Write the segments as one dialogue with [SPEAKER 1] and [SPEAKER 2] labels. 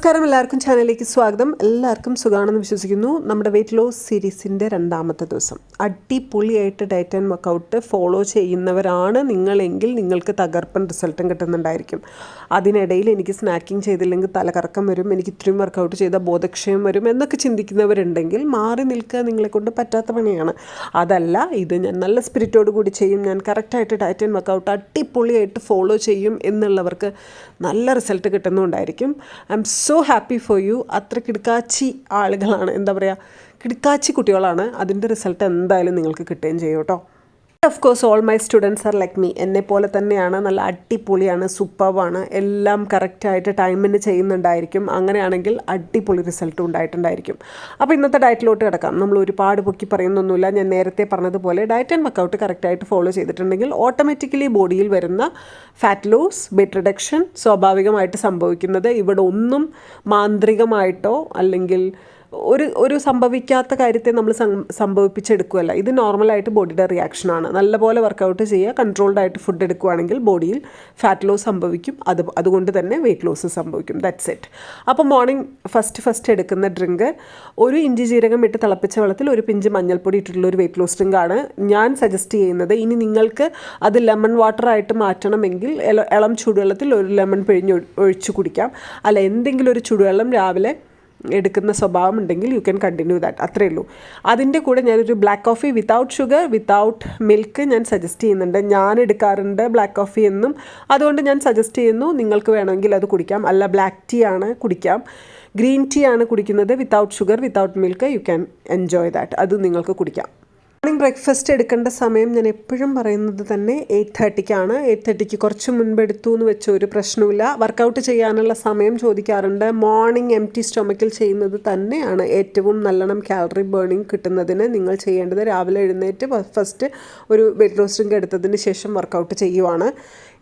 [SPEAKER 1] നമസ്കാരം. എല്ലാവർക്കും ചാനലിലേക്ക് സ്വാഗതം. എല്ലാവർക്കും സുഖമാണെന്ന് വിശ്വസിക്കുന്നു. നമ്മുടെ വെയിറ്റ് ലോസ് സീരീസിന്റെ രണ്ടാമത്തെ ദിവസം. അടിപൊളിയായിട്ട് ഡയറ്റ് ആൻഡ് വർക്കൗട്ട് ഫോളോ ചെയ്യുന്നവരാണ് നിങ്ങളെങ്കിൽ നിങ്ങൾക്ക് തകർപ്പൻ റിസൾട്ടും കിട്ടുന്നുണ്ടായിരിക്കും. അതിനിടയിൽ എനിക്ക് സ്നാക്കിംഗ് ചെയ്തില്ലെങ്കിൽ തലകറക്കം വരും എനിക്ക് ഇത്രയും വർക്കൗട്ട് ചെയ്താൽ ബോധക്ഷയം വരും എന്നൊക്കെ ചിന്തിക്കുന്നവരുണ്ടെങ്കിൽ മാറി നിൽക്കുക നിങ്ങളെ കൊണ്ട് പറ്റാത്ത പണിയാണ്. അതല്ല ഇത് ഞാൻ നല്ല സ്പിരിറ്റോട് കൂടി ചെയ്യും. ഞാൻ കറക്റ്റായിട്ട് ഡയറ്റ് ആൻഡ് വർക്കൗട്ട് അടിപൊളിയായിട്ട് ഫോളോ ചെയ്യും എന്നുള്ളവർക്ക് നല്ല result കിട്ടുന്നുണ്ടായിരിക്കും. I'm so happy for you അത്ര കിടക്കാച്ചി ആളുകളാണ്. എന്താ പറയുക കിടക്കാച്ചി കുട്ടികളാണ്. അതിന്റെ റിസൾട്ട് എന്തായാലും നിങ്ങൾക്ക് കിട്ടുകയും ചെയ്യും കേട്ടോ. Of course all my students are like me എന്നെ പോലെ തന്നെയാണ് നല്ല അടിപൊളിയാണ് സൂപ്പർവാണ് എല്ലാം കറക്റ്റായിട്ട് ടൈമിന് ചെയ്യുന്നുണ്ടായിരിക്കും. അങ്ങനെയാണെങ്കിൽ അടിപൊളി റിസൾട്ടും ഉണ്ടായിട്ടുണ്ടായിരിക്കും. അപ്പോൾ ഇന്നത്തെ ഡയറ്റിലോട്ട് കിടക്കാം. നമ്മൾ ഒരുപാട് പൊക്കി പറയുന്നൊന്നുമില്ല. ഞാൻ നേരത്തെ പറഞ്ഞതുപോലെ ഡയറ്റ് ആൻഡ് വർക്കൗട്ട് കറക്റ്റായിട്ട് ഫോളോ ചെയ്തിട്ടുണ്ടെങ്കിൽ ഓട്ടോമാറ്റിക്കലി ബോഡിയിൽ വരുന്ന ഫാറ്റ് ലോസ് ബെറ്റ് റിഡക്ഷൻ സ്വാഭാവികമായിട്ട് സംഭവിക്കുന്നത് ഇവിടെ ഒന്നും മാന്ത്രികമായിട്ടോ അല്ലെങ്കിൽ ഒരു ഒരു സംഭവിക്കാത്ത കാര്യത്തെ നമ്മൾ സംഭവിപ്പിച്ചെടുക്കുകയല്ല. ഇത് നോർമലായിട്ട് ബോഡിയുടെ റിയാക്ഷനാണ്. നല്ലപോലെ വർക്കൗട്ട് ചെയ്യുക കൺട്രോൾഡ് ആയിട്ട് ഫുഡ് എടുക്കുകയാണെങ്കിൽ ബോഡിയിൽ ഫാറ്റ് ലോസ് സംഭവിക്കും. അത് അതുകൊണ്ട് തന്നെ വെയിറ്റ് ലോസ് സംഭവിക്കും. ദാറ്റ്സ് ഇറ്റ് അപ്പോൾ മോർണിംഗ് ഫസ്റ്റ് ഫസ്റ്റ് എടുക്കുന്ന ഡ്രിങ്ക് ഒരു ഇഞ്ചി ജീരകം ഇട്ട് തിളപ്പിച്ച വെള്ളത്തിൽ ഒരു പിഞ്ച് മഞ്ഞൾപ്പൊടി ഇട്ടിട്ടുള്ള ഒരു വെയിറ്റ് ലോസ് ഡ്രിങ്കാണ് ഞാൻ സജസ്റ്റ് ചെയ്യുന്നത്. ഇനി നിങ്ങൾക്ക് അത് ലെമൺ വാട്ടർ ആയിട്ട് മാറ്റണമെങ്കിൽ ഇളം ചൂടുവെള്ളത്തിൽ ഒരു ലെമൺ പിഴിഞ്ഞ് ഒഴിച്ച് കുടിക്കാം. അല്ല എന്തെങ്കിലും ഒരു ചൂടുവെള്ളം രാവിലെ എടുക്കുന്ന സ്വഭാവം ഉണ്ടെങ്കിൽ യു ക്യാൻ കണ്ടിന്യൂ ദാറ്റ് അത്രേ ഉള്ളൂ. അതിന്റെ കൂടെ ഞാനൊരു black coffee without sugar without milk ഞാൻ സജസ്റ്റ് ചെയ്യുന്നുണ്ട്. ഞാൻ എടുക്കാറുണ്ട് ബ്ലാക്ക് കോഫി എന്നും. അതുകൊണ്ട് ഞാൻ സജസ്റ്റ് ചെയ്യുന്നു നിങ്ങൾക്ക് വേണമെങ്കിൽ അത് കുടിക്കാം. അല്ല ബ്ലാക്ക് ടീ ആണ് കുടിക്കാം. ഗ്രീൻ ടീ ആണ് കുടിക്കുന്നത്. Without sugar without milk you can enjoy that അത് നിങ്ങൾക്ക് കുടിക്കാം. മോർണിംഗ് ബ്രേക്ക്ഫാസ്റ്റ് എടുക്കേണ്ട സമയം ഞാൻ എപ്പോഴും പറയുന്നത് തന്നെ എയ്റ്റ് തേർട്ടിക്കാണ് എയ്റ്റ് തേർട്ടിക്ക് കുറച്ച് മുൻപ് എടുത്തു എന്ന് വെച്ച ഒരു പ്രശ്നമില്ല വർക്കൗട്ട് ചെയ്യാനുള്ള സമയം ചോദിക്കാറുണ്ട്. മോർണിംഗ് എം ടി സ്റ്റൊമക്കിൽ ചെയ്യുന്നത് തന്നെയാണ് ഏറ്റവും നല്ലോണം കാലറി ബേണിംഗ് കിട്ടുന്നതിന് നിങ്ങൾ ചെയ്യേണ്ടത്. രാവിലെ എഴുന്നേറ്റ് ഫസ്റ്റ് ഒരു വെയിറ്റ് ലോസ് ഡ്രിങ്ക് എടുത്തതിന് ശേഷം വർക്കൗട്ട് ചെയ്യുവാണ്.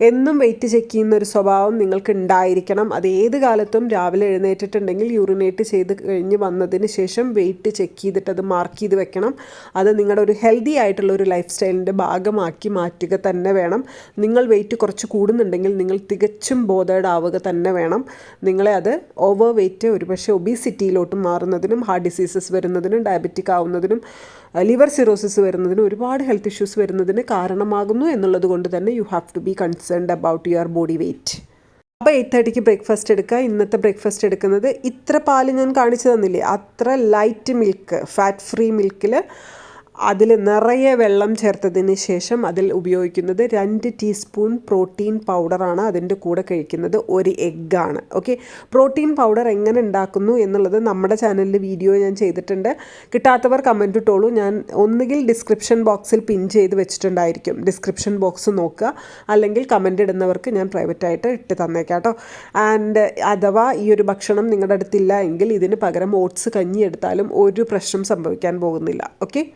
[SPEAKER 1] എന്നും വെയിറ്റ് ചെക്ക് ചെയ്യുന്ന ഒരു സ്വഭാവം നിങ്ങൾക്ക് ഉണ്ടായിരിക്കണം അത് ഏത് കാലത്തും രാവിലെ എഴുന്നേറ്റിട്ടുണ്ടെങ്കിൽ യൂറിനേറ്റ് ചെയ്ത് കഴിഞ്ഞ് വന്നതിന് ശേഷം വെയിറ്റ് ചെക്ക് ചെയ്തിട്ട് അത് മാർക്ക് ചെയ്ത് വെക്കണം. അത് നിങ്ങളുടെ ഒരു ഹെൽത്തി ആയിട്ടുള്ള ഒരു ലൈഫ് സ്റ്റൈലിന്റെ ഭാഗമാക്കി മാറ്റുക തന്നെ വേണം. നിങ്ങൾ വെയിറ്റ് കുറച്ച് കൂടുന്നുണ്ടെങ്കിൽ നിങ്ങൾ തികച്ചും ബോധേഡ് ആവുക തന്നെ വേണം. നിങ്ങളെ അത് ഓവർ വെയിറ്റ് ഒരുപക്ഷെ ഒബീസിറ്റിയിലോട്ട് മാറുന്നതിനും ഹാർട്ട് ഡിസീസസ് വരുന്നതിനും ഡയബറ്റിക് ആവുന്നതിനും ലിവർ സിറോസിസ് വരുന്നതിന് ഒരുപാട് ഹെൽത്ത് ഇഷ്യൂസ് വരുന്നതിന് കാരണമാകുന്നു എന്നുള്ളത് കൊണ്ട് തന്നെ you have to be concerned about your body weight അപ്പോൾ എയ്റ്റ് തേർട്ടിക്ക് ബ്രേക്ക്ഫാസ്റ്റ് എടുക്കുക. ഇന്നത്തെ ബ്രേക്ക്ഫാസ്റ്റ് എടുക്കുന്നത് ഇത്ര പാൽ ഞാൻ കാണിച്ചു തന്നില്ലേ? അത്ര ലൈറ്റ് മിൽക്ക് ഫാറ്റ് ഫ്രീ മിൽക്കിൽ അതിൽ നിറയെ വെള്ളം ചേർത്തതിന് ശേഷം അതിൽ ഉപയോഗിക്കുന്നത് രണ്ട് ടീസ്പൂൺ പ്രോട്ടീൻ പൗഡറാണ് അതിന്റെ കൂടെ കഴിക്കുന്നത് ഒരു എഗ്ഗാണ്. ഓക്കെ? പ്രോട്ടീൻ പൗഡർ എങ്ങനെ ഉണ്ടാക്കുന്നു എന്നുള്ളത് നമ്മുടെ ചാനലിൽ വീഡിയോ ഞാൻ ചെയ്തിട്ടുണ്ട്. കിട്ടാത്തവർ കമന്റ് ഇട്ടോളൂ. ഞാൻ ഒന്നുകിൽ ഡിസ്ക്രിപ്ഷൻ ബോക്സിൽ പിൻ ചെയ്ത് വെച്ചിട്ടുണ്ടായിരിക്കും. ഡിസ്ക്രിപ്ഷൻ ബോക്സ് നോക്കുക. അല്ലെങ്കിൽ കമന്റ് ഇടുന്നവർക്ക് ഞാൻ പ്രൈവറ്റായിട്ട് ഇട്ട് തന്നേക്കാം ആൻഡ് അഥവാ ഈ ഒരു ഭക്ഷണം നിങ്ങളുടെ അടുത്തില്ല എങ്കിൽ ഇതിന് പകരം ഓട്സ് കഞ്ഞി എടുത്താലും ഒരു പ്രശ്നം സംഭവിക്കാൻ പോകുന്നില്ല. ഓക്കെ?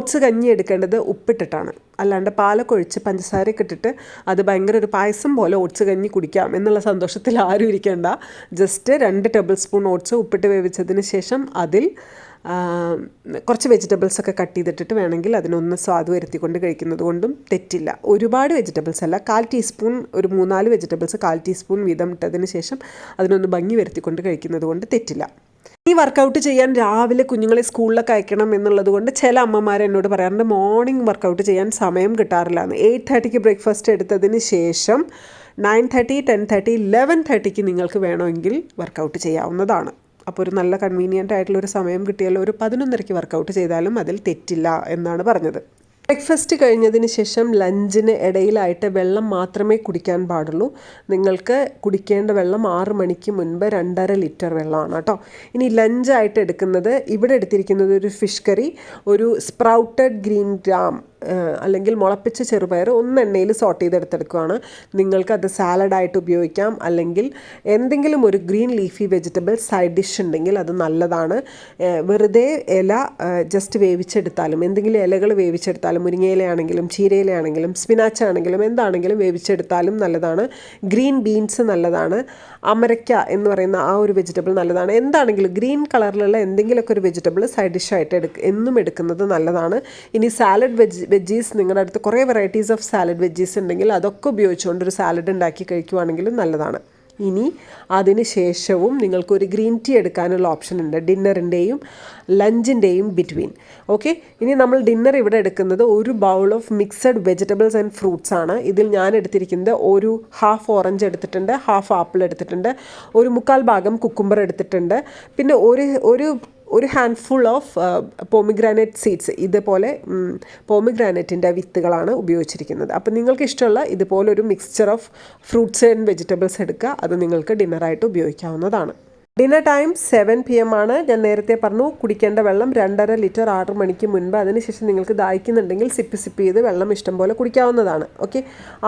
[SPEAKER 1] ഓട്സ് കഞ്ഞി എടുക്കേണ്ടത് ഉപ്പിട്ടിട്ടാണ്. അല്ലാണ്ട് പാലൊക്കെ ഒഴിച്ച് പഞ്ചസാരയൊക്കെ ഇട്ടിട്ട് അത് ഭയങ്കര ഒരു പായസം പോലെ ഓട്സ് കഞ്ഞി കുടിക്കാം എന്നുള്ള സന്തോഷത്തിൽ ആരും ഇരിക്കേണ്ട. ജസ്റ്റ് രണ്ട് ടേബിൾ സ്പൂൺ ഓട്സ് ഉപ്പിട്ട് വേവിച്ചതിന് ശേഷം അതിൽ കുറച്ച് വെജിറ്റബിൾസ് ഒക്കെ കട്ട് ചെയ്തിട്ടിട്ട് വേണമെങ്കിൽ അതിനൊന്ന് സ്വാദ് വരുത്തിക്കൊണ്ട് കഴിക്കുന്നത് കൊണ്ടും തെറ്റില്ല. ഒരുപാട് വെജിറ്റബിൾസ് അല്ല കാൽ ടീസ്പൂൺ ഒരു മൂന്നാൽ വെജിറ്റബിൾസ് കാൽ ടീസ്പൂൺ വീതം ഇട്ടതിന് ശേഷം അതിനൊന്ന് ഭംഗി വരുത്തിക്കൊണ്ട് കഴിക്കുന്നത് കൊണ്ട് തെറ്റില്ല. ഈ വർക്കൗട്ട് ചെയ്യാൻ രാവിലെ കുഞ്ഞുങ്ങളെ സ്കൂളിലൊക്കെ അയക്കണം എന്നുള്ളത് കൊണ്ട് ചില അമ്മമാർ എന്നോട് പറയാറുണ്ട് മോർണിംഗ് വർക്കൗട്ട് ചെയ്യാൻ സമയം കിട്ടാറില്ല എന്ന്. എയ്റ്റ് തേർട്ടിക്ക് ബ്രേക്ക്ഫാസ്റ്റ് എടുത്തതിന് ശേഷം nine thirty ten thirty eleven തേർട്ടിക്ക് നിങ്ങൾക്ക് വേണമെങ്കിൽ വർക്കൗട്ട് ചെയ്യാവുന്നതാണ്. അപ്പോൾ ഒരു നല്ല കൺവീനിയന്റ് ആയിട്ടുള്ള ഒരു സമയം കിട്ടിയാൽ ഒരു പതിനൊന്നരയ്ക്ക് വർക്കൗട്ട് ചെയ്താലും അതിൽ തെറ്റില്ല എന്നാണ് പറഞ്ഞത്. ബ്രേക്ക്ഫാസ്റ്റ് കഴിഞ്ഞതിന് ശേഷം ലഞ്ചിന് ഇടയിലായിട്ട് വെള്ളം മാത്രമേ കുടിക്കാൻ പാടുള്ളൂ. നിങ്ങൾക്ക് കുടിക്കേണ്ട വെള്ളം ആറ് മണിക്ക് മുൻപ് രണ്ടര ലിറ്റർ വെള്ളമാണ് കേട്ടോ. ഇനി ലഞ്ചായിട്ട് എടുക്കുന്നത് ഇവിടെ എടുത്തിരിക്കുന്നത് ഒരു ഫിഷ് കറി ഒരു സ്പ്രൗട്ടഡ് ഗ്രീൻ ഗ്രാം. അല്ലെങ്കിൽ മുളപ്പിച്ച ചെറുപയർ ഒന്ന് എണ്ണയിൽ സോട്ട് ചെയ്തെടുത്തെടുക്കുകയാണ് നിങ്ങൾക്കത് സാലഡായിട്ട് ഉപയോഗിക്കാം. അല്ലെങ്കിൽ എന്തെങ്കിലും ഒരു green leafy vegetable side dish ഉണ്ടെങ്കിൽ അത് നല്ലതാണ്. വെറുതെ ഇല ജസ്റ്റ് വേവിച്ചെടുത്താലും എന്തെങ്കിലും ഇലകൾ വേവിച്ചെടുത്താലും മുരിങ്ങയിലയാണെങ്കിലും ചീരയിലയാണെങ്കിലും സ്പിനാച്ച് ആണെങ്കിലും എന്താണെങ്കിലും വേവിച്ചെടുത്താലും നല്ലതാണ്. ഗ്രീൻ ബീൻസ് നല്ലതാണ്. അമരയ്ക്ക എന്ന് പറയുന്ന ആ ഒരു വെജിറ്റബിൾ നല്ലതാണ്. എന്താണെങ്കിലും ഗ്രീൻ കളറിലുള്ള എന്തെങ്കിലുമൊക്കെ ഒരു വെജിറ്റബിൾ സൈഡ് ഡിഷായിട്ട് എടുക്ക എന്നും എടുക്കുന്നത് നല്ലതാണ്. ഇനി സാലഡ് വെജ് വെജീസ് നിങ്ങളുടെ അടുത്ത് കുറേ വെറൈറ്റീസ് ഓഫ് സാലഡ് വെജീസ് ഉണ്ടെങ്കിൽ അതൊക്കെ ഉപയോഗിച്ചുകൊണ്ട് ഒരു സാലഡ് ഉണ്ടാക്കി കഴിക്കുവാണെങ്കിലും നല്ലതാണ്. ഇനി അതിന് ശേഷവും നിങ്ങൾക്കൊരു ഗ്രീൻ ടീ എടുക്കാനുള്ള ഓപ്ഷൻ ഉണ്ട്. ഡിന്നറിന്റെയും ലഞ്ചിന്റെയും ബിറ്റ്വീൻ ഓക്കെ ഇനി നമ്മൾ ഡിന്നർ ഇവിടെ എടുക്കുന്നത് ഒരു bowl of mixed vegetables and fruits ആണ്. ഇതിൽ ഞാൻ എടുത്തിരിക്കുന്നത് ഒരു ഹാഫ് ഓറഞ്ച് എടുത്തിട്ടുണ്ട് ഹാഫ് ആപ്പിൾ എടുത്തിട്ടുണ്ട് ഒരു മുക്കാൽ ഭാഗം കുക്കുംബർ എടുത്തിട്ടുണ്ട്. പിന്നെ ഒരു ഒരു ഒരു ഹാൻഡ്ഫുൾ ഓഫ് പോമിഗ്രാനൈറ്റ് സീഡ്സ് ഇതുപോലെ പോമിഗ്രാനൈറ്റിന്റെ വിത്തുകളാണ് ഉപയോഗിച്ചിരിക്കുന്നത്. അപ്പോൾ നിങ്ങൾക്ക് ഇഷ്ടമുള്ള ഇതുപോലൊരു mixture of fruits and vegetables എടുക്കുക. അത് നിങ്ങൾക്ക് ഡിന്നറായിട്ട് ഉപയോഗിക്കാവുന്നതാണ്. Dinner time seven P M ആണ്. ഞാൻ നേരത്തെ പറഞ്ഞു കുടിക്കേണ്ട വെള്ളം രണ്ടര ലിറ്റർ ആറ് മണിക്ക് മുൻപ്. അതിനുശേഷം നിങ്ങൾക്ക് ദാഹിക്കുന്നുണ്ടെങ്കിൽ സിപ്പ് സിപ്പ് ചെയ്ത് വെള്ളം ഇഷ്ടം പോലെ കുടിക്കാവുന്നതാണ്. ഓക്കെ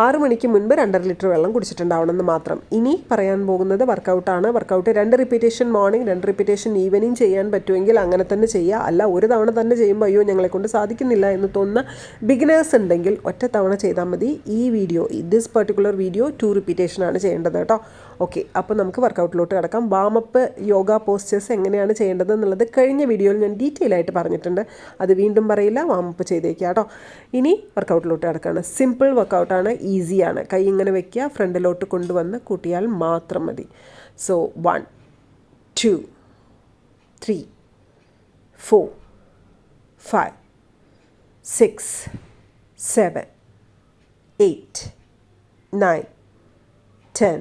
[SPEAKER 1] ആറ് മണിക്ക് മുൻപ് രണ്ടര ലിറ്റർ വെള്ളം കുടിച്ചിട്ടുണ്ടാവണമെന്ന് മാത്രം. ഇനി പറയാൻ പോകുന്നത് വർക്കൗട്ടാണ് വർക്കൗട്ട് രണ്ട് റിപ്പീറ്റേഷൻ മോർണിംഗ് രണ്ട് റിപ്പീറ്റേഷൻ ഈവനിങ് ചെയ്യാൻ പറ്റുമെങ്കിൽ അങ്ങനെ തന്നെ ചെയ്യുക അല്ല ഒരു തവണ തന്നെ ചെയ്യുമ്പോൾ അയ്യോ ഞങ്ങളെക്കൊണ്ട് സാധിക്കുന്നില്ല എന്ന് തോന്നുന്ന ബിഗിനേഴ്സ് ഉണ്ടെങ്കിൽ ഒറ്റ തവണ ചെയ്താൽ മതി. ഈ video this particular video two repetition ആണ് ചെയ്യേണ്ടത് കേട്ടോ. ഓക്കെ അപ്പോൾ നമുക്ക് വർക്കൗട്ടിലോട്ട് കിടക്കാം. വാമപ്പ് യോഗ പോസ്റ്റേഴ്സ് എങ്ങനെയാണ് ചെയ്യേണ്ടത് എന്നുള്ളത് കഴിഞ്ഞ വീഡിയോയിൽ ഞാൻ ഡീറ്റെയിൽ ആയിട്ട് പറഞ്ഞിട്ടുണ്ട്. അത് വീണ്ടും പറയില്ല വാമപ്പ് ചെയ്തേക്കുക കേട്ടോ. ഇനി വർക്കൗട്ടിലോട്ട് കിടക്കുകയാണ് സിമ്പിൾ വർക്കൗട്ടാണ് ഈസിയാണ് കൈ ഇങ്ങനെ വെക്കുക ഫ്രണ്ടിലോട്ട് കൊണ്ടുവന്ന് കൂട്ടിയാൽ മാത്രം മതി. So one two three four five six seven eight nine ten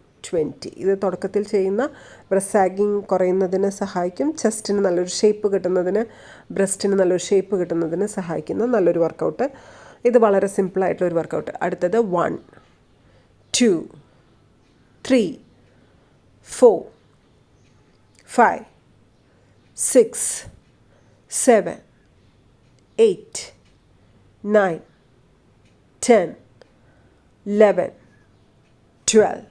[SPEAKER 1] Twenty ഇത് തുടക്കത്തിൽ ചെയ്യുന്ന ബ്രസ്റ്റ് സാഗിങ് കുറയുന്നതിന് സഹായിക്കും. ചെസ്റ്റിന് നല്ലൊരു ഷേപ്പ് കിട്ടുന്നതിന് ബ്രസ്റ്റിന് നല്ലൊരു ഷേപ്പ് കിട്ടുന്നതിന് സഹായിക്കുന്ന നല്ലൊരു വർക്കൗട്ട് ഇത് വളരെ സിമ്പിളായിട്ടുള്ളൊരു വർക്കൗട്ട് അടുത്തത് one two three four five six seven eight nine ten eleven twelve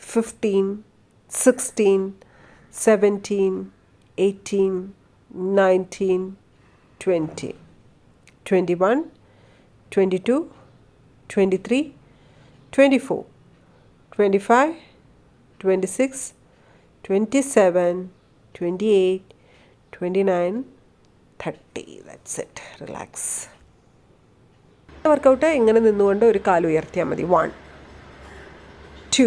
[SPEAKER 1] 15, 16, 17, 18, 19, 20, 21, 22, 23, 24, 25, 26, 27, 28, 29, 30. That's it. Relax. Workout ഇങ്ങനെ നിന്നുകൊണ്ട് ഒരു കാലുയർത്തിയാൽ മതി one two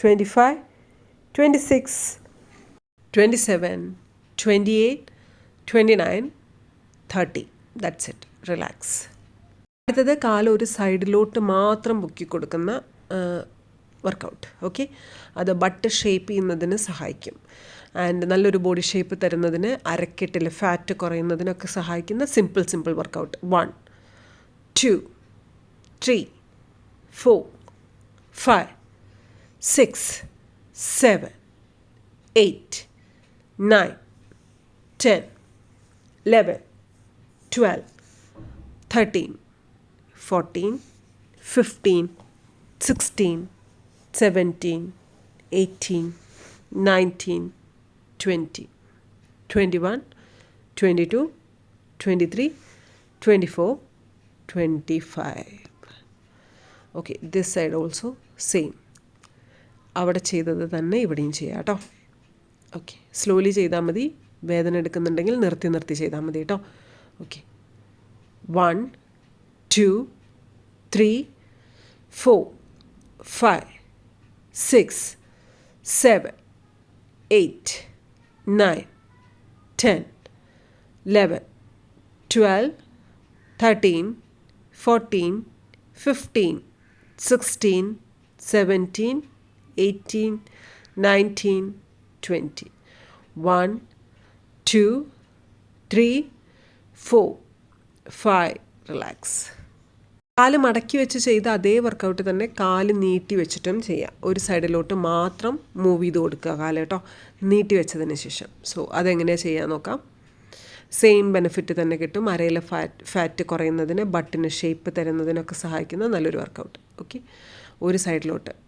[SPEAKER 1] 25, 26, 27, 28, 29, 30. That's it relax അടുത്തത് കാൽ ഒരു സൈഡിലോട്ട് മാത്രം പൊക്കി കൊടുക്കുന്ന വർക്കൗട്ട് ഓക്കെ അത് ബട്ട് ഷേപ്പ് ചെയ്യുന്നതിന് സഹായിക്കും. ആൻഡ് നല്ലൊരു ബോഡി ഷേപ്പ് തരുന്നതിന് അരക്കെട്ടിൽ ഫാറ്റ് കുറയുന്നതിനൊക്കെ സഹായിക്കുന്ന simple simple workout one two three four five six, seven, eight, nine, ten, eleven, twelve, thirteen, fourteen, fifteen, sixteen, seventeen, eighteen, nineteen, twenty, twenty-one, twenty-two, twenty-three, twenty-four, twenty-five. okay this side also same അവിടെ ചെയ്തത് തന്നെ ഇവിടെയും ചെയ്യാം കേട്ടോ. Okay slowly ചെയ്താൽ മതി. വേദന എടുക്കുന്നുണ്ടെങ്കിൽ നിർത്തി നിർത്തി ചെയ്താൽ മതി കേട്ടോ. Okay one two three four five six seven eight nine ten eleven twelve thirteen fourteen fifteen sixteen seventeen eighteen nineteen twenty one two three four five relax കാൽ മടക്കി വെച്ച് ചെയ്ത അതേ വർക്കൗട്ട് തന്നെ കാൽ നീട്ടി വെച്ചിട്ടും ചെയ്യാം. ഒരു സൈഡിലോട്ട് മാത്രം മൂവ് ചെയ്ത് കൊടുക്കുക കാൽ കേട്ടോ. നീട്ടി വെച്ചതിന് ശേഷം. സോ അതെങ്ങനെയാണ് ചെയ്യാൻ നോക്കാം. സെയിം ബെനിഫിറ്റ് തന്നെ കിട്ടും. അരയിലെ ഫാറ്റ് ഫാറ്റ് കുറയുന്നതിന് ബട്ടിന് ഷേപ്പ് തരുന്നതിനൊക്കെ സഹായിക്കുന്ന നല്ലൊരു വർക്കൗട്ട് ഓക്കെ ഒരു സൈഡിലോട്ട്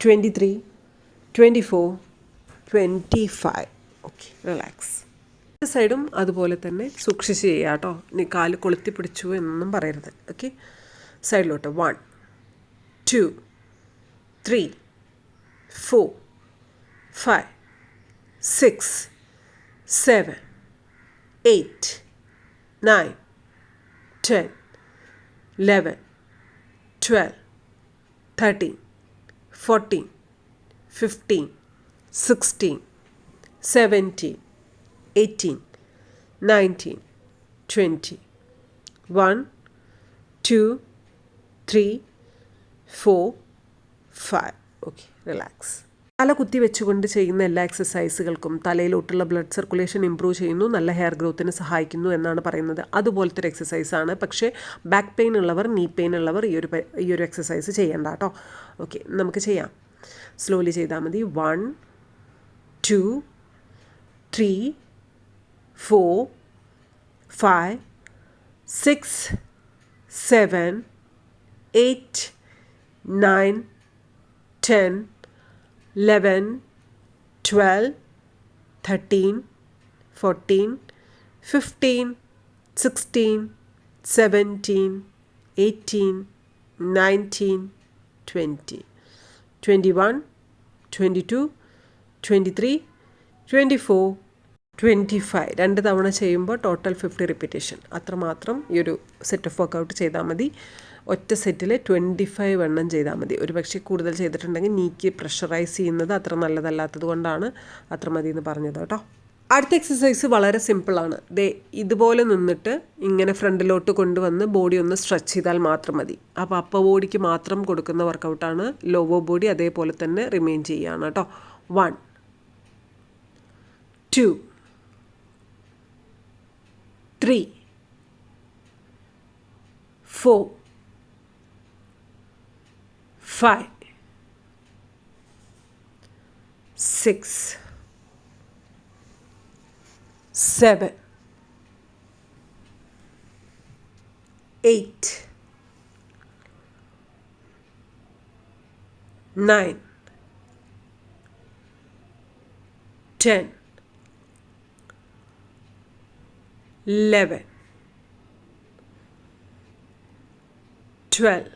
[SPEAKER 1] twenty three twenty four twenty five okay relax സൈഡും അതുപോലെ തന്നെ സൂക്ഷിച്ച് ചെയ്യുക കേട്ടോ. ഇനി കാൽ കൊളുത്തി പിടിച്ചു എന്നൊന്നും പറയരുത്. ഓക്കെ സൈഡിലോട്ട് one two three four five six seven eight nine ten eleven twelve thirteen 14, 15, 16, 17, 18, 19, 20. 1, 2, 3, 4, 5. Okay, relax. തല കുത്തി വെച്ചുകൊണ്ട് ചെയ്യുന്ന എല്ലാ എക്സസൈസുകൾക്കും തലയിലോട്ടുള്ള ബ്ലഡ് സർക്കുലേഷൻ ഇംപ്രൂവ് ചെയ്യുന്നു നല്ല ഹെയർ ഗ്രോത്തിന് സഹായിക്കുന്നു എന്നാണ് പറയുന്നത്. അതുപോലത്തെ ഒരു എക്സസൈസാണ് പക്ഷേ ബാക്ക് പെയിൻ ഉള്ളവർ നീ പെയിൻ ഉള്ളവർ ഈ ഒരു ഈ ഒരു എക്സസൈസ് ചെയ്യണ്ട കേട്ടോ ഓക്കെ നമുക്ക് ചെയ്യാം. സ്ലോലി ചെയ്താൽ മതി. One two three four five six seven eight nine ten 11, 12, 13, 14, 15, 16, 17, 18, 19, 20, 21, 22, 23, 24, 25 രണ്ട് തവണ ചെയ്യുമ്പോൾ ടോട്ടൽ ഫിഫ്റ്റി റിപ്പീറ്റേഷൻ അത്രമാത്രം ഈ ഒരു സെറ്റ് ഓഫ് വർക്കൗട്ട് ചെയ്താൽ മതി. ഒറ്റ സെറ്റിൽ ട്വന്റി ഫൈവ് എണ്ണം ചെയ്താൽ മതി. ഒരു പക്ഷേ കൂടുതൽ ചെയ്തിട്ടുണ്ടെങ്കിൽ നീക്ക് പ്രഷറൈസ് ചെയ്യുന്നത് അത്ര നല്ലതല്ലാത്തത് കൊണ്ടാണ് അത്ര മതി എന്ന് പറഞ്ഞത് കേട്ടോ. അടുത്ത എക്സസൈസ് വളരെ സിമ്പിളാണ് ദേ ഇതുപോലെ നിന്നിട്ട് ഇങ്ങനെ ഫ്രണ്ടിലോട്ട് കൊണ്ടുവന്ന് ബോഡി ഒന്ന് സ്ട്രെച്ച് ചെയ്താൽ മാത്രം മതി. അപ്പോൾ അപ്പ ബോഡിക്ക് മാത്രം കൊടുക്കുന്ന വർക്കൗട്ടാണ് ലോവോ ബോഡി അതേപോലെ തന്നെ റിമെയിൻ ചെയ്യുകയാണ് കേട്ടോ. One two three four five, six, seven, eight, nine, ten, eleven, twelve.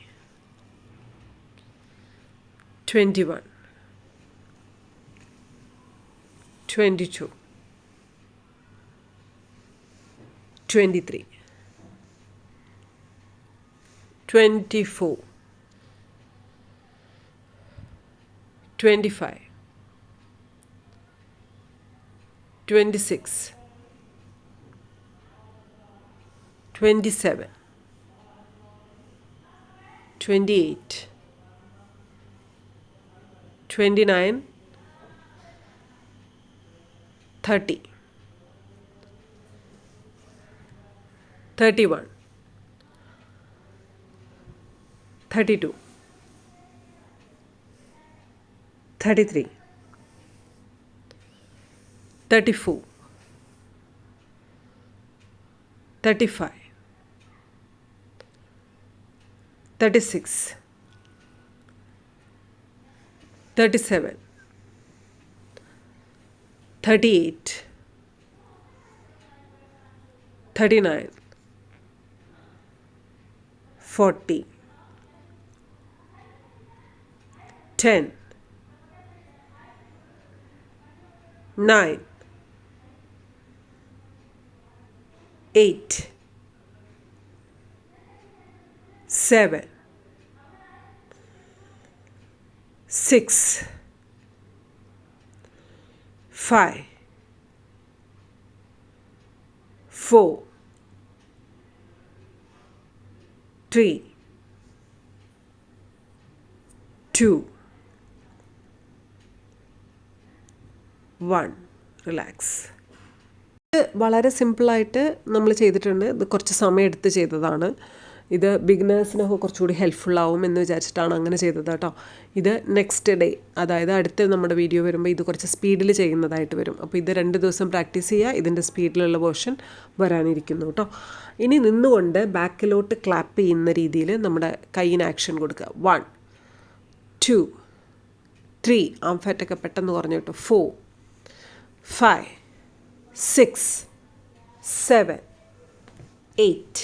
[SPEAKER 1] 21 22 23 24 25 26 27 28 twenty nine, thirty, thirty one, thirty two, thirty three, thirty four, thirty five, thirty six. 37 38 39 40 10 9 8 7 6 5 4 3 2 1 relax. ഇത് വളരെ സിമ്പിളായിട്ട് നമ്മൾ ചെയ്തിട്ടുണ്ട്. ഇത് കുറച്ച് സമയം എടുത്ത് ചെയ്തതാണ്. ഇത് ബിഗിനേഴ്സിനൊക്കെ കുറച്ചുകൂടി ഹെൽപ്ഫുൾ ആവും എന്ന് വിചാരിച്ചിട്ടാണ് അങ്ങനെ ചെയ്തത് കേട്ടോ. ഇത് നെക്സ്റ്റ് ഡേ അതായത് അടുത്ത നമ്മുടെ വീഡിയോ വരുമ്പോൾ ഇത് കുറച്ച് സ്പീഡിൽ ചെയ്യുന്നതായിട്ട് വരും. അപ്പോൾ ഇത് രണ്ട് ദിവസം പ്രാക്ടീസ് ചെയ്യുക ഇതിന്റെ സ്പീഡിലുള്ള പോർഷൻ വരാനിരിക്കുന്നു കേട്ടോ. ഇനി നിന്നുകൊണ്ട് ബാക്കിലോട്ട് ക്ലാപ്പ് ചെയ്യുന്ന രീതിയിൽ നമ്മുടെ കൈയിന് ആക്ഷൻ കൊടുക്കുക വൺ ടു ത്രീ ആം ഫാറ്റൊക്കെ പെട്ടെന്ന് കുറഞ്ഞു കേട്ടോ. Four five six seven eight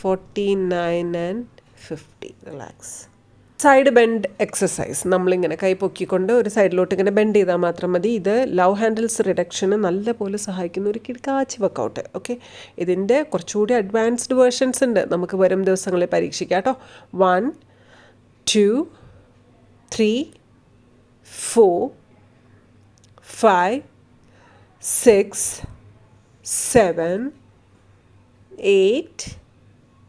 [SPEAKER 1] forty nine and fifty relax side bend exercise നമ്മളിങ്ങനെ കൈ പൊക്കിക്കൊണ്ട് ഒരു സൈഡിലോട്ട് ഇങ്ങനെ ബെൻഡ് ചെയ്താൽ മാത്രം മതി. ഇത് ലവ് ഹാൻഡിൽസ് റിഡക്ഷന് നല്ലപോലെ സഹായിക്കുന്ന ഒരു കിടക്കാച്ചി വർക്കൗട്ട് ഓക്കെ ഇതിന്റെ കുറച്ചുകൂടി അഡ്വാൻസ്ഡ് വേർഷൻസ് ഉണ്ട്. നമുക്ക് വരും ദിവസങ്ങളിൽ പരീക്ഷിക്കാം കേട്ടോ one two three four five six seven eight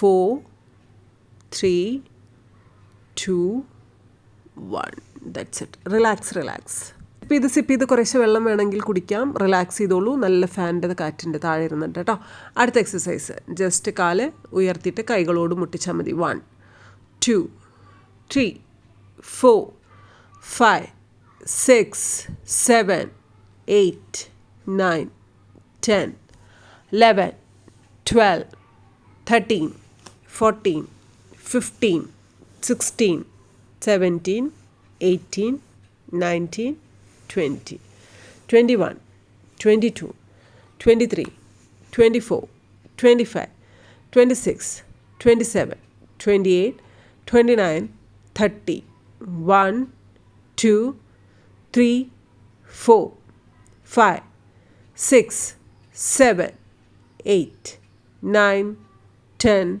[SPEAKER 1] 4 3 2 1 that's it relax relax ഇപ്പോൾ ഇത് സിപ്പ് ചെയ്ത് കുറേശ്ശെ വെള്ളം വേണമെങ്കിൽ കുടിക്കാം. റിലാക്സ് ചെയ്തോളൂ. നല്ല ഫാനിന്റെ കാറ്റിന്റെ താഴെ ഇരുന്നിട്ട് കേട്ടോ. അടുത്ത എക്സസൈസ് ജസ്റ്റ് കാൽ ഉയർത്തിയിട്ട് കൈകളോട് മുട്ടിച്ചാൽ മതി. One two three four five six seven eight nine ten eleven twelve thirteen fourteen, fifteen, sixteen, seventeen, eighteen, nineteen, twenty, twenty-one, twenty-two, twenty-three, twenty-four, twenty-five, twenty-six, twenty-seven, twenty-eight, twenty-nine, thirty, one, two, three, four, five, six, seven, eight, nine, ten.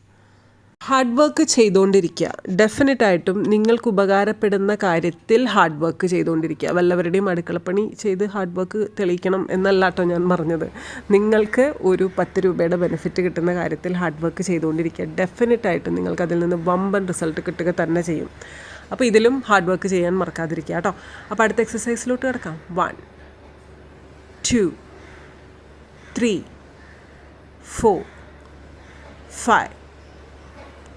[SPEAKER 1] Hard work ചെയ്തുകൊണ്ടിരിക്കുക. ഡെഫിനറ്റായിട്ടും നിങ്ങൾക്ക് ഉപകാരപ്പെടുന്ന കാര്യത്തിൽ hard work ചെയ്തുകൊണ്ടിരിക്കുക. വല്ലവരുടെയും അടുക്കളപ്പണി ചെയ്ത് hard work തെളിയിക്കണം എന്നല്ല കേട്ടോ ഞാൻ പറഞ്ഞത്. നിങ്ങൾക്ക് ഒരു പത്ത് രൂപയുടെ ബെനിഫിറ്റ് കിട്ടുന്ന കാര്യത്തിൽ ഹാർഡ് വർക്ക് ചെയ്തുകൊണ്ടിരിക്കുക. ഡെഫിനറ്റായിട്ടും നിങ്ങൾക്ക് അതിൽ നിന്ന് വമ്പൻ റിസൾട്ട് കിട്ടുക തന്നെ ചെയ്യും. അപ്പോൾ ഇതിലും ഹാർഡ് വർക്ക് ചെയ്യാൻ മറക്കാതിരിക്കുക കേട്ടോ. അപ്പോൾ അടുത്ത എക്സസൈസിലോട്ട് കിടക്കാം. One two three four five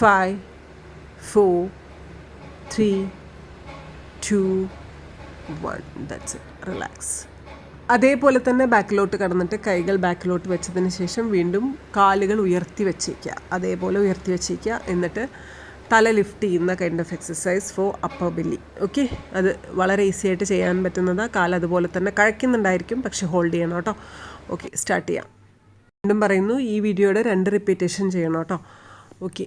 [SPEAKER 1] five, four, three, two, one. That's it. Relax. അതേപോലെ തന്നെ ബാക്കിലോട്ട് കടന്നിട്ട് കൈകൾ ബാക്കിലോട്ട് വെച്ചതിന് ശേഷം വീണ്ടും കാലുകൾ ഉയർത്തി വെച്ചേക്കുക. അതേപോലെ ഉയർത്തി വെച്ചേക്കുക. എന്നിട്ട് തല ലിഫ്റ്റ് ചെയ്യുന്ന kind of exercise for upper belly okay അത് വളരെ ഈസി ആയിട്ട് ചെയ്യാൻ പറ്റുന്നതാണ് കാൽ അതുപോലെ തന്നെ കഴിക്കുന്നുണ്ടായിരിക്കും പക്ഷെ ഹോൾഡ് ചെയ്യണം കേട്ടോ. ഓക്കെ സ്റ്റാർട്ട് ചെയ്യാം. വീണ്ടും പറയുന്നു ഈ വീഡിയോയുടെ രണ്ട് റിപ്പീറ്റേഷൻ ചെയ്യണം കേട്ടോ. Okay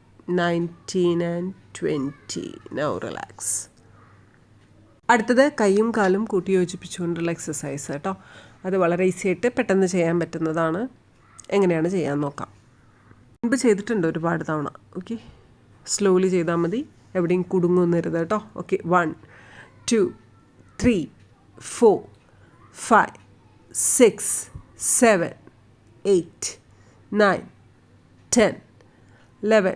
[SPEAKER 1] nineteen and twenty. Now relax അടുത്തത് കൈയും കാലും കൂട്ടി യോജിപ്പിച്ചുകൊണ്ടുള്ള എക്സസൈസ് കേട്ടോ. അത് വളരെ ഈസി ആയിട്ട് പെട്ടെന്ന് ചെയ്യാൻ പറ്റുന്നതാണ്. എങ്ങനെയാണ് ചെയ്യാൻ നോക്കാം. മുൻപ് ചെയ്തിട്ടുണ്ട് ഒരുപാട് തവണ. ഓക്കെ സ്ലോലി ചെയ്താൽ മതി. എവിടെയും കുടുങ്ങുന്നരുത് കേട്ടോ. Okay one two three four five six seven eight nine ten eleven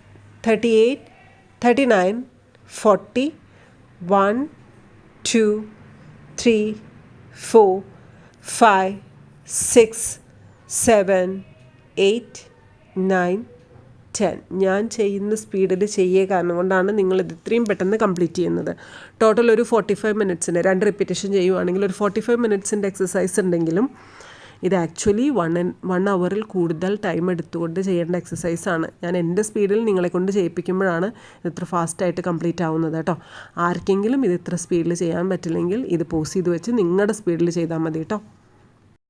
[SPEAKER 1] Nine thirty thirty one thirty two thirty three thirty five thirty five thirty six thirty seven thirty eight thirty nine forty one two three four five six seven eight nine ten ഞാൻ ചെയ്യുന്ന സ്പീഡിൽ ചെയ്യേ കാരണം കൊണ്ടാണ് നിങ്ങളിത് ഇത്രയും പെട്ടെന്ന് complete ചെയ്യുന്നത്. ടോട്ടൽ ഒരു ഫോർട്ടി ഫൈവ് മിനിറ്റ്സിന്റെ രണ്ട് റിപ്പീറ്റേഷൻ ചെയ്യുവാണെങ്കിൽ ഒരു ഫോർട്ടി ഫൈവ് മിനിറ്റ്സിന്റെ എക്സസൈസ് ഉണ്ടെങ്കിലും ഇത് ആക്ച്വലി വൺ വൺ അവറിൽ കൂടുതൽ ടൈം എടുത്തുകൊണ്ട് ചെയ്യേണ്ട എക്സസൈസാണ് ഞാൻ എന്റെ സ്പീഡിൽ നിങ്ങളെ കൊണ്ട് ചെയ്യിപ്പിക്കുമ്പോഴാണ് ഇത് ഇത്ര ഫാസ്റ്റായിട്ട് കംപ്ലീറ്റ് ആവുന്നത് കേട്ടോ. ആർക്കെങ്കിലും ഇത് ഇത്ര സ്പീഡിൽ ചെയ്യാൻ പറ്റില്ലെങ്കിൽ ഇത് പോസ് ചെയ്ത് വെച്ച് നിങ്ങളുടെ സ്പീഡിൽ ചെയ്താൽ മതി കേട്ടോ.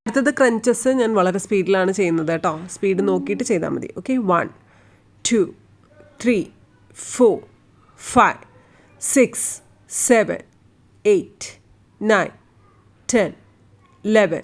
[SPEAKER 1] അടുത്തത് ക്രഞ്ചസ് ഞാൻ വളരെ സ്പീഡിലാണ് ചെയ്യുന്നത് കേട്ടോ. സ്പീഡ് നോക്കിയിട്ട് ചെയ്താൽ മതി. Okay one two three four five six seven eight nine ten eleven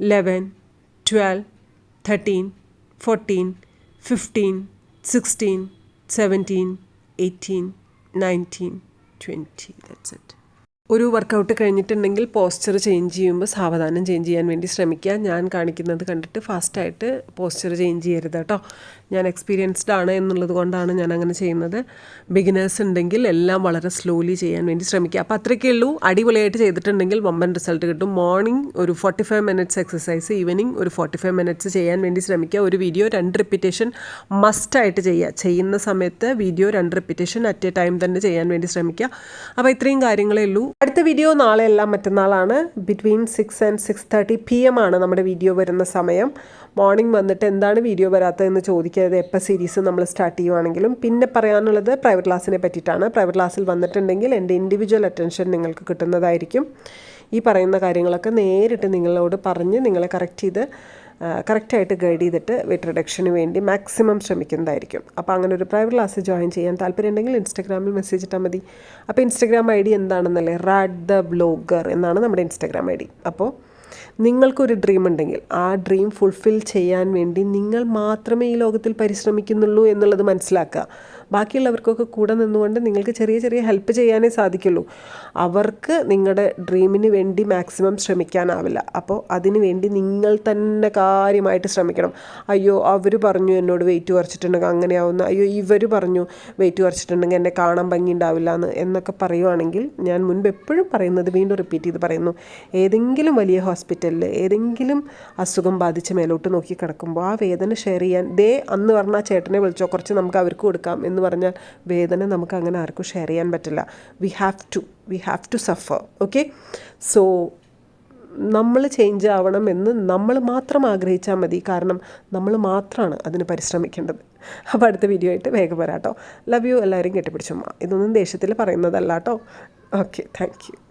[SPEAKER 1] two three four five six seven eight nine ten eleven twelve thirteen fourteen fifteen sixteen seventeen eighteen nineteen twenty that's it ഒരു workout കഴിഞ്ഞിട്ടുണ്ടെങ്കിൽ posture change ചെയ്യുമ്പോൾ സാവധാനം change ചെയ്യാൻ വേണ്ടി ശ്രമിക്കുക. ഞാൻ കാണിക്കുന്നത് കണ്ടിട്ട് ഫാസ്റ്റായിട്ട് പോസ്ചർ ചേഞ്ച് ചെയ്യരുത് കേട്ടോ. ഞാൻ എക്സ്പീരിയൻസ്ഡ് ആണ് എന്നുള്ളത് കൊണ്ടാണ് ഞാൻ അങ്ങനെ ചെയ്യുന്നത്. ബിഗിനേഴ്സ് ഉണ്ടെങ്കിൽ എല്ലാം വളരെ സ്ലോലി ചെയ്യാൻ വേണ്ടി ശ്രമിക്കുക. അപ്പോൾ അത്രയ്ക്കേ ഉള്ളൂ. അടിപൊളിയായിട്ട് ചെയ്തിട്ടുണ്ടെങ്കിൽ വമ്പൻ റിസൾട്ട് കിട്ടും. മോർണിംഗ് ഒരു forty five minutes exercise evening ഒരു ഫോർട്ടി ഫൈവ് മിനിറ്റ്സ് ചെയ്യാൻ വേണ്ടി ശ്രമിക്കുക. ഒരു വീഡിയോ രണ്ട് റിപ്പീറ്റേഷൻ മസ്റ്റായിട്ട് ചെയ്യുക. ചെയ്യുന്ന സമയത്ത് വീഡിയോ രണ്ട് റിപ്പീറ്റേഷൻ അറ്റ് എ ടൈം തന്നെ ചെയ്യാൻ വേണ്ടി ശ്രമിക്കുക. അപ്പോൾ ഇത്രയും കാര്യങ്ങളേ ഉള്ളൂ. അടുത്ത വീഡിയോ നാളെ എല്ലാം മറ്റന്നാളാണ്. Between six and six thirty P M ആണ് നമ്മുടെ വീഡിയോ വരുന്ന സമയം. മോർണിംഗ് വന്നിട്ട് എന്താണ് വീഡിയോ വരാത്തതെന്ന് ചോദിക്കരുത് എപ്പോൾ സീരീസ് നമ്മൾ സ്റ്റാർട്ട് ചെയ്യുവാണെങ്കിലും പിന്നെ പറയാനുള്ളത് പ്രൈവറ്റ് ക്ലാസ്സിനെ പറ്റിയിട്ടാണ്. പ്രൈവറ്റ് ക്ലാസ്സിൽ വന്നിട്ടുണ്ടെങ്കിൽ എന്റെ ഇൻഡിവിജ്വൽ അറ്റൻഷൻ നിങ്ങൾക്ക് കിട്ടുന്നതായിരിക്കും. ഈ പറയുന്ന കാര്യങ്ങളൊക്കെ നേരിട്ട് നിങ്ങളോട് പറഞ്ഞ് നിങ്ങളെ കറക്റ്റ് ചെയ്ത് കറക്റ്റായിട്ട് ഗൈഡ് ചെയ്തിട്ട് വെയിറ്റ് റിഡക്ഷന് വേണ്ടി മാക്സിമം ശ്രമിക്കുന്നതായിരിക്കും. അപ്പോൾ അങ്ങനെ ഒരു പ്രൈവറ്റ് ക്ലാസ് ജോയിൻ ചെയ്യാൻ താല്പര്യമുണ്ടെങ്കിൽ ഇൻസ്റ്റാഗ്രാമിൽ മെസ്സേജ് ഇട്ടാൽ മതി. അപ്പോൾ ഇൻസ്റ്റാഗ്രാം ഐ ഡി എന്താണെന്നല്ലേ? റാഡ് ദ ബ്ലോഗർ എന്നാണ് നമ്മുടെ ഇൻസ്റ്റാഗ്രാം ഐ ഡി. അപ്പോൾ നിങ്ങൾക്കൊരു ഡ്രീം ഉണ്ടെങ്കിൽ ആ ഡ്രീം ഫുൾഫിൽ ചെയ്യാൻ വേണ്ടി നിങ്ങൾ മാത്രമേ ഈ ലോകത്തിൽ പരിശ്രമിക്കുന്നുള്ളൂ എന്നുള്ളത് മനസ്സിലാക്കുക. ബാക്കിയുള്ളവർക്കൊക്കെ കൂടെ നിന്നുകൊണ്ട് നിങ്ങൾക്ക് ചെറിയ ചെറിയ ഹെൽപ്പ് ചെയ്യാനേ സാധിക്കുള്ളൂ. അവർക്ക് നിങ്ങളുടെ ഡ്രീമിന് വേണ്ടി മാക്സിമം ശ്രമിക്കാനാവില്ല. അപ്പോൾ അതിന് വേണ്ടി നിങ്ങൾ തന്നെ കാര്യമായിട്ട് ശ്രമിക്കണം. അയ്യോ അവർ പറഞ്ഞു എന്നോട് വെയിറ്റ് കുറച്ചിട്ടുണ്ടെങ്കിൽ അങ്ങനെയാവുന്ന അയ്യോ ഇവർ പറഞ്ഞു വെയിറ്റ് കുറച്ചിട്ടുണ്ടെങ്കിൽ എന്നെ കാണാൻ ഭംഗി ഉണ്ടാവില്ല എന്ന് എന്നൊക്കെ പറയുവാണെങ്കിൽ ഞാൻ മുൻപ് എപ്പോഴും പറയുന്നത് വീണ്ടും റിപ്പീറ്റ് ചെയ്ത് പറയുന്നു. ഏതെങ്കിലും വലിയ ഹോസ്പിറ്റലിൽ ഏതെങ്കിലും അസുഖം ബാധിച്ച് മേലോട്ട് നോക്കി കിടക്കുമ്പോൾ ആ വേദന ഷെയർ ചെയ്യാൻ ദേ അന്ന് പറഞ്ഞ ചേട്ടനെ വിളിച്ചോ കുറച്ച് നമുക്ക് അവർക്ക് കൊടുക്കാം എന്ന് പറഞ്ഞാൽ വേദന നമുക്ക് അങ്ങനെ ആർക്കും ഷെയർ ചെയ്യാൻ പറ്റില്ല. We have to we have to suffer okay so നമ്മൾ ചേഞ്ച് ആവണം എന്ന് നമ്മൾ മാത്രം ആഗ്രഹിച്ചാൽ മതി. കാരണം നമ്മൾ മാത്രമാണ് അതിന് പരിശ്രമിക്കേണ്ടത്. അപ്പോൾ അടുത്ത വീഡിയോ ആയിട്ട് വേഗം വരാട്ടോ. ലവ് യു എല്ലാവരും കെട്ടിപ്പിടിച്ചുമ്മ ഇതൊന്നും ദേഷ്യത്തിൽ പറയുന്നതല്ല കേട്ടോ ഓക്കെ താങ്ക് യു